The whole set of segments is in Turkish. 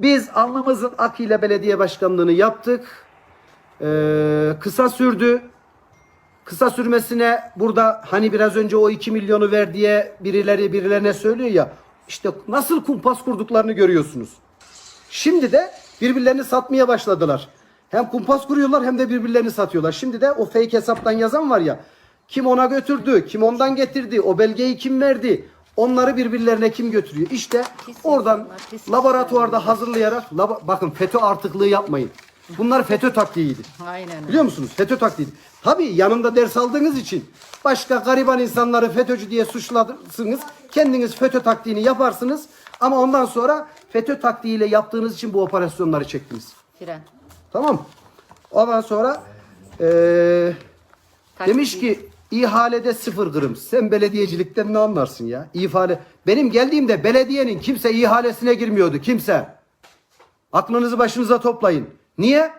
Biz alnımızın akıyla belediye başkanlığını yaptık. Ee, kısa sürdü. Kısa sürmesine burada hani biraz önce o 2 milyonu ver diye birileri birilerine söylüyor ya. İşte nasıl kumpas kurduklarını görüyorsunuz. Şimdi de birbirlerini satmaya başladılar. Hem kumpas kuruyorlar hem de birbirlerini satıyorlar. Şimdi de o fake hesaptan yazan var ya. Kim ona götürdü, kim ondan getirdi, o belgeyi kim verdi, onları birbirlerine kim götürüyor? İşte Pis oradan insanlar, pis laboratuvarda hazırlayarak, labo- bakın FETÖ artıklığı yapmayın. Bunlar FETÖ taktiğiydi. Aynen. Biliyor musunuz? FETÖ taktiği. Tabii yanında ders aldığınız için başka gariban insanları FETÖ'cü diye suçlarsınız. Kendiniz FETÖ taktiğini yaparsınız. Ama ondan sonra FETÖ taktiğiyle yaptığınız için bu operasyonları çektiniz. Fren. Tamam. Ondan sonra Taktik. demiş ki ihalede sıfır kırım. Sen belediyecilikten ne anlarsın ya? İhale. Benim geldiğimde belediyenin kimse ihalesine girmiyordu. Kimse. Aklınızı başınıza toplayın. Niye?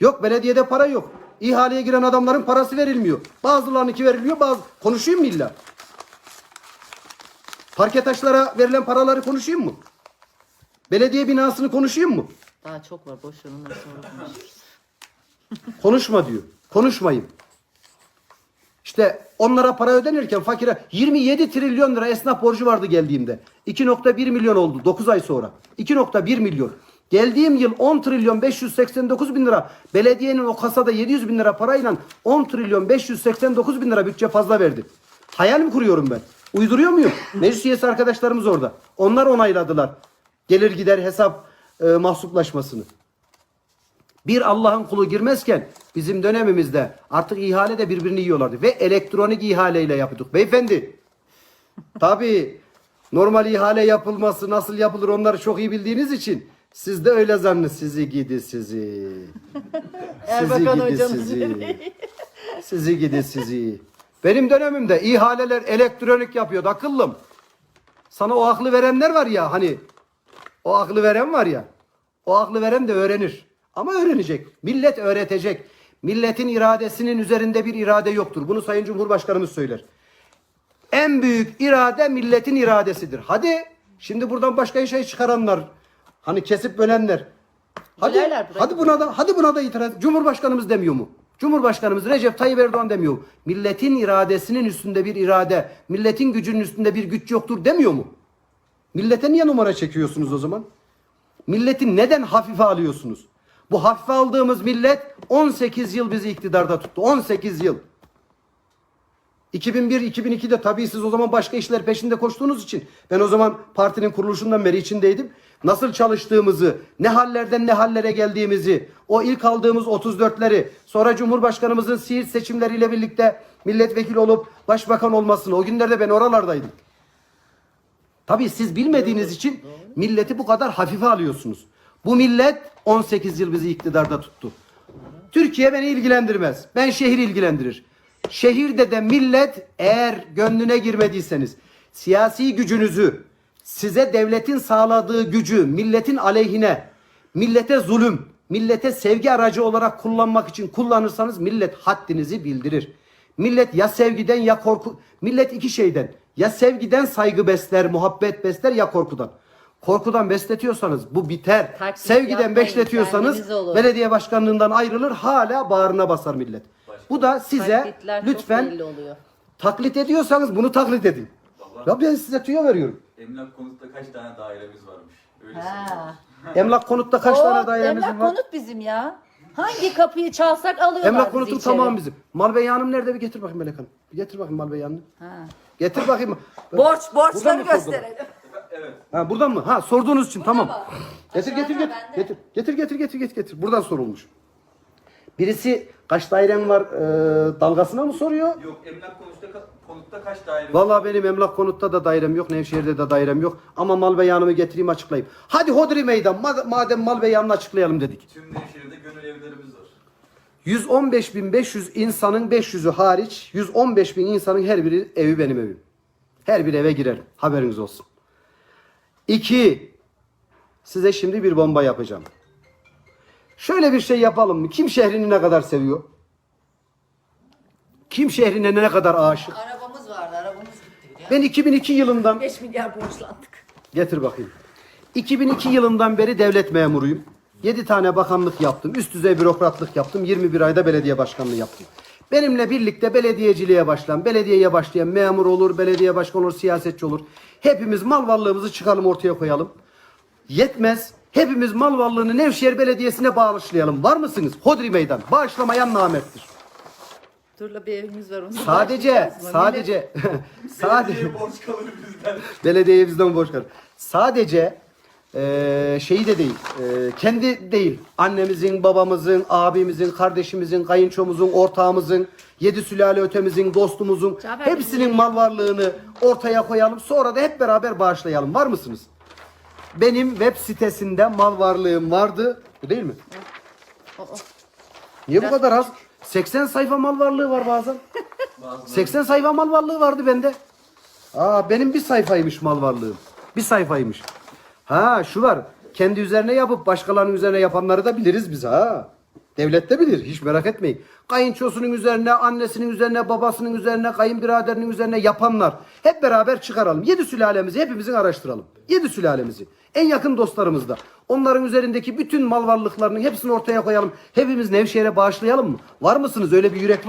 Yok belediyede para yok. İhaleye giren adamların parası verilmiyor. Bazılarınınki veriliyor bazı. Konuşayım mı illa? Parke taşlara verilen paraları konuşayım mı? Belediye binasını konuşayım mı? Daha çok var. Boş ver sonra konuşuruz. Konuşma diyor. Konuşmayın. İşte onlara para ödenirken fakire 27 trilyon lira esnaf borcu vardı geldiğimde. 2.1 milyon oldu 9 ay sonra. 2.1 milyon. Geldiğim yıl 10 trilyon 589 bin lira. Belediyenin o kasada 700 bin lira parayla 10 trilyon 589 bin lira bütçe fazla verdi. Hayal mi kuruyorum ben? Uyduruyor muyum? Meclis üyesi arkadaşlarımız orada. Onlar onayladılar. Gelir gider hesap e, mahsuplaşmasını. Bir Allah'ın kulu girmezken bizim dönemimizde artık ihale de birbirini yiyorlardı. Ve elektronik ihaleyle yapıyorduk. Beyefendi. Tabii normal ihale yapılması nasıl yapılır onları çok iyi bildiğiniz için siz de öyle zannı sizi gidi sizi. sizi gidi sizi. sizi gidi sizi. Benim dönemimde ihaleler elektronik yapıyordu akıllım. Sana o aklı verenler var ya hani o aklı veren var ya. O aklı veren de öğrenir. Ama öğrenecek. Millet öğretecek. Milletin iradesinin üzerinde bir irade yoktur. Bunu Sayın Cumhurbaşkanımız söyler. En büyük irade milletin iradesidir. Hadi şimdi buradan başka şey çıkaranlar, hani kesip bölenler. Hadi, burayı. hadi buna da hadi buna da itiraz. Cumhurbaşkanımız demiyor mu? Cumhurbaşkanımız Recep Tayyip Erdoğan demiyor mu? Milletin iradesinin üstünde bir irade, milletin gücünün üstünde bir güç yoktur demiyor mu? Millete niye numara çekiyorsunuz o zaman? Milleti neden hafife alıyorsunuz? Bu hafife aldığımız millet 18 yıl bizi iktidarda tuttu. 18 yıl. 2001-2002'de tabii siz o zaman başka işler peşinde koştuğunuz için ben o zaman partinin kuruluşundan beri içindeydim. Nasıl çalıştığımızı, ne hallerden ne hallere geldiğimizi, o ilk aldığımız 34'leri, sonra Cumhurbaşkanımızın Siirt seçimleriyle birlikte milletvekili olup başbakan olmasını, o günlerde ben oralardaydım. Tabii siz bilmediğiniz için milleti bu kadar hafife alıyorsunuz. Bu millet 18 yıl bizi iktidarda tuttu. Türkiye beni ilgilendirmez. Ben şehir ilgilendirir. Şehirde de millet eğer gönlüne girmediyseniz siyasi gücünüzü size devletin sağladığı gücü milletin aleyhine, millete zulüm, millete sevgi aracı olarak kullanmak için kullanırsanız millet haddinizi bildirir. Millet ya sevgiden ya korku, millet iki şeyden ya sevgiden saygı besler, muhabbet besler ya korkudan. Korkudan besletiyorsanız bu biter. Taklit Sevgiden yapmayın, besletiyorsanız kendiniz olun. belediye başkanlığından ayrılır hala bağrına basar millet. Bu da size Taklitler çok lütfen belli oluyor. taklit ediyorsanız bunu taklit edin. Ya ben size tüyo veriyorum. Emlak konutta kaç tane dairemiz varmış? Öyle Ha. Emlak konutta kaç tane dairemiz emlak var? konut bizim ya. Hangi kapıyı çalsak alıyorlar Emlak bizi konutu içeri. tamam bizim. Mal beyanım nerede bir getir bakayım Melek Hanım. Bir getir bakayım mal beyanını. Ha. Getir bakayım. Borç, Buradan borçları mı gösterelim. Ha buradan mı? Ha sorduğunuz için tamam. mı? Getir getir getir. Getir getir getir getir getir getir. Buradan sorulmuş. Birisi kaç dairen var e, dalgasına mı soruyor? Yok emlak konutta, konutta kaç daire Vallahi benim emlak konutta da dairem yok, Nevşehir'de de dairem yok. Ama mal beyanımı getireyim açıklayayım. Hadi hodri meydan, ma- madem mal beyanını açıklayalım dedik. Tüm Nevşehir'de gönül evlerimiz var. 115.500 insanın 500'ü hariç 115.000 insanın her biri evi benim evim. Her bir eve girerim. Haberiniz olsun. İki, size şimdi bir bomba yapacağım. Şöyle bir şey yapalım mı? Kim şehrini ne kadar seviyor? Kim şehrine ne kadar aşık? Arabamız vardı arabamız gitti. Ben 2002 yılından 5 milyar borçlandık. Getir bakayım. 2002 yılından beri devlet memuruyum. 7 tane bakanlık yaptım. Üst düzey bürokratlık yaptım. 21 ayda belediye başkanlığı yaptım. Benimle birlikte belediyeciliğe başlayan, belediyeye başlayan memur olur, belediye başkanı olur, siyasetçi olur. Hepimiz mal varlığımızı çıkalım ortaya koyalım. Yetmez. Hepimiz mal varlığını Nevşehir Belediyesi'ne bağışlayalım. Var mısınız? Hodri Meydan. Bağışlamayan namerttir. Dur la bir evimiz var onu. Sadece, sadece, sadece Belediye borç kalır bizden. belediyeye bizden borç kalır. Sadece eee şeyi de değil, eee, kendi değil. Annemizin, babamızın, abimizin, kardeşimizin, kayınçomuzun, ortağımızın, yedi sülale ötemizin, dostumuzun Cafer hepsinin mal varlığını ortaya koyalım. Sonra da hep beraber bağışlayalım. Var mısınız? Benim web sitesinde mal varlığım vardı. Bu değil mi? O, o. Niye bu kadar az? 80 sayfa mal varlığı var bazen. 80 sayfa mal varlığı vardı bende. Aa benim bir sayfaymış mal varlığım. Bir sayfaymış. Ha şu var. Kendi üzerine yapıp başkalarının üzerine yapanları da biliriz biz ha. Devlet de bilir. Hiç merak etmeyin. Kayınçosunun üzerine, annesinin üzerine, babasının üzerine, kayınbiraderinin üzerine yapanlar. Hep beraber çıkaralım. Yedi sülalemizi hepimizin araştıralım. Yedi sülalemizi. En yakın dostlarımız da. Onların üzerindeki bütün mal varlıklarının hepsini ortaya koyalım. Hepimiz Nevşehir'e bağışlayalım mı? Var mısınız? Öyle bir yürek var.